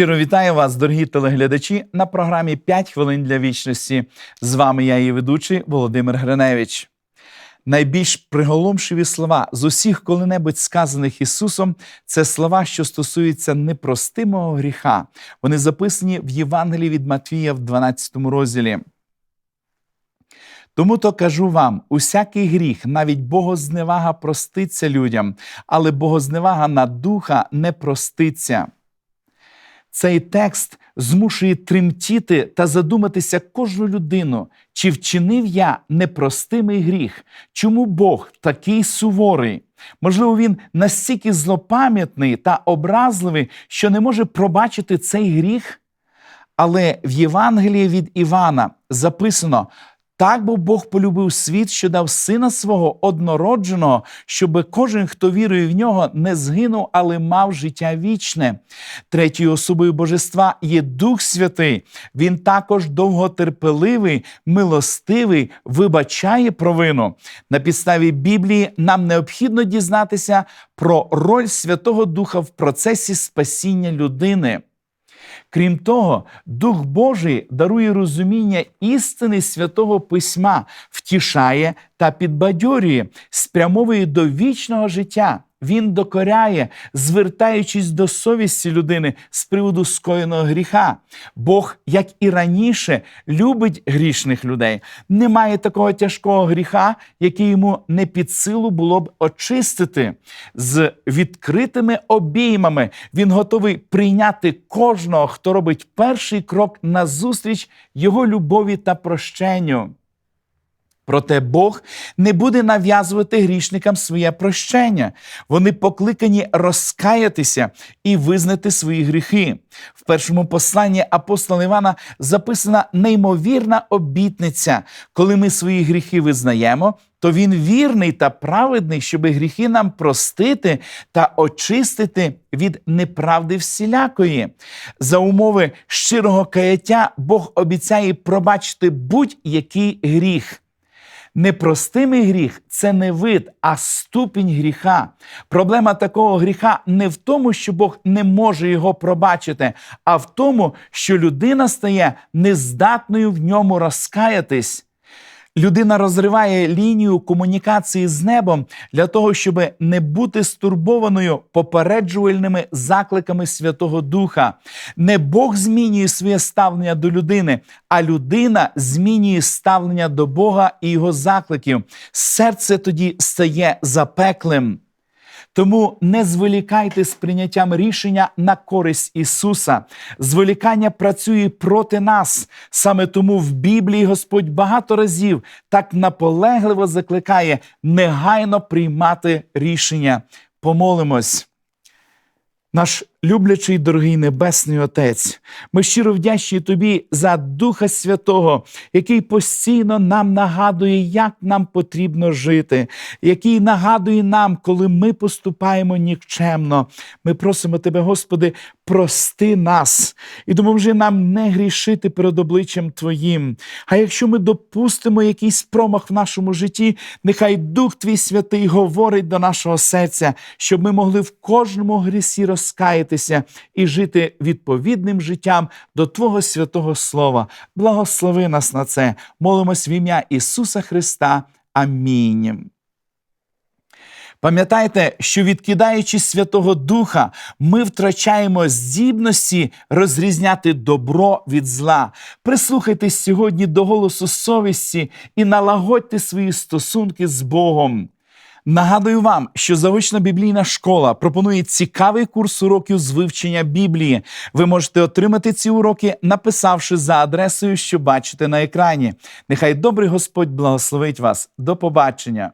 Щиро вітаю вас, дорогі телеглядачі, на програмі «5 хвилин для вічності. З вами я, її ведучий Володимир Гриневич. Найбільш приголомшиві слова з усіх коли-небудь сказаних Ісусом це слова, що стосуються непростимого гріха. Вони записані в Євангелії від Матвія в 12 розділі. Тому то кажу вам: усякий гріх, навіть богозневага проститься людям, але богозневага на духа не проститься. Цей текст змушує тремтіти та задуматися кожну людину, чи вчинив я непростимий гріх, чому Бог такий суворий? Можливо, він настільки злопам'ятний та образливий, що не може пробачити цей гріх? Але в Євангелії від Івана записано: так бо Бог полюбив світ, що дав сина свого однородженого, щоб кожен, хто вірує в нього, не згинув, але мав життя вічне. Третьою особою Божества є Дух Святий. Він також довготерпеливий, милостивий, вибачає провину. На підставі Біблії нам необхідно дізнатися про роль Святого Духа в процесі спасіння людини. Крім того, Дух Божий дарує розуміння істини святого Письма, втішає та підбадьорює, спрямовує до вічного життя. Він докоряє, звертаючись до совісті людини з приводу скоєного гріха. Бог, як і раніше, любить грішних людей. Немає такого тяжкого гріха, який йому не під силу було б очистити. З відкритими обіймами він готовий прийняти кожного, хто робить перший крок назустріч його любові та прощенню. Проте Бог не буде нав'язувати грішникам своє прощення. Вони покликані розкаятися і визнати свої гріхи. В першому посланні апостола Івана записана неймовірна обітниця. Коли ми свої гріхи визнаємо, то він вірний та праведний, щоб гріхи нам простити та очистити від неправди всілякої. За умови щирого каяття Бог обіцяє пробачити будь-який гріх. Непростимий гріх це не вид, а ступінь гріха. Проблема такого гріха не в тому, що Бог не може його пробачити, а в тому, що людина стає нездатною в ньому розкаятись. Людина розриває лінію комунікації з небом для того, щоб не бути стурбованою попереджувальними закликами Святого Духа. Не Бог змінює своє ставлення до людини, а людина змінює ставлення до Бога і його закликів. Серце тоді стає запеклим. Тому не зволікайте з прийняттям рішення на користь Ісуса. Зволікання працює проти нас. Саме тому в Біблії Господь багато разів так наполегливо закликає негайно приймати рішення. Помолимось. Наш люблячий дорогий Небесний Отець, ми щиро вдячні Тобі за Духа Святого, який постійно нам нагадує, як нам потрібно жити, який нагадує нам, коли ми поступаємо нікчемно. Ми просимо Тебе, Господи, прости нас і допоможи нам не грішити перед обличчям Твоїм. А якщо ми допустимо якийсь промах в нашому житті, нехай Дух Твій Святий говорить до нашого серця, щоб ми могли в кожному грісі розкаятися і жити відповідним життям до Твого святого Слова. Благослови нас на це. Молимось в ім'я Ісуса Христа. Амінь. Пам'ятайте, що відкидаючи Святого Духа, ми втрачаємо здібності розрізняти добро від зла. Прислухайтесь сьогодні до голосу совісті і налагодьте свої стосунки з Богом. Нагадую вам, що заочна біблійна школа пропонує цікавий курс уроків з вивчення Біблії. Ви можете отримати ці уроки, написавши за адресою, що бачите на екрані. Нехай добрий Господь благословить вас. До побачення.